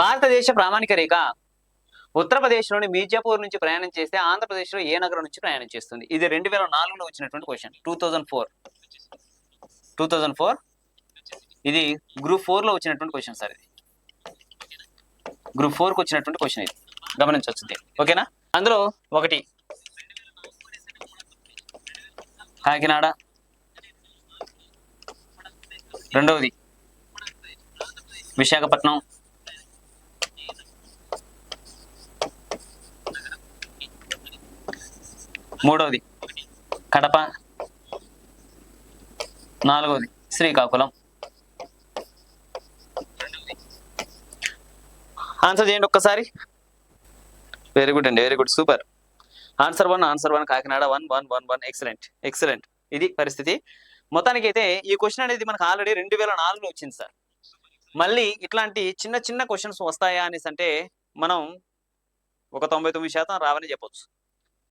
భారతదేశ ప్రామాణిక రేఖ ఉత్తరప్రదేశ్లోని మీర్జాపూర్ నుంచి ప్రయాణం చేస్తే ఆంధ్రప్రదేశ్లో ఏ నగరం నుంచి ప్రయాణం చేస్తుంది? ఇది రెండు వేల నాలుగులో వచ్చినటువంటి question two thousand four two thousand four ఇది గ్రూప్ ఫోర్లో వచ్చినటువంటి క్వశ్చన్ సార్ ఇది గ్రూప్ ఫోర్కి వచ్చినటువంటి క్వశ్చన్ ఇది. గమనించవచ్చు ఓకేనా అందులో ఒకటి. కాకినాడ. రెండవది. విశాఖపట్నం. మూడవది కడప. నాలుగవది శ్రీకాకుళం. ఆన్సర్ చేయండి ఒక్కసారి. వెరీ గుడ్ అండి very good super answer one answer one Kakinada one one one one excellent excellent ఇది పరిస్థితి. మొత్తానికి అయితే ఈ క్వశ్చన్ అనేది మనకు ఆల్రెడీ రెండు వేల నాలుగులో వచ్చింది సార్. మళ్ళీ ఇట్లాంటి చిన్న చిన్న క్వశ్చన్స్ వస్తాయా అనేసి అంటే మనం ఒక తొంభై తొమ్మిది శాతం రావని చెప్పొచ్చు.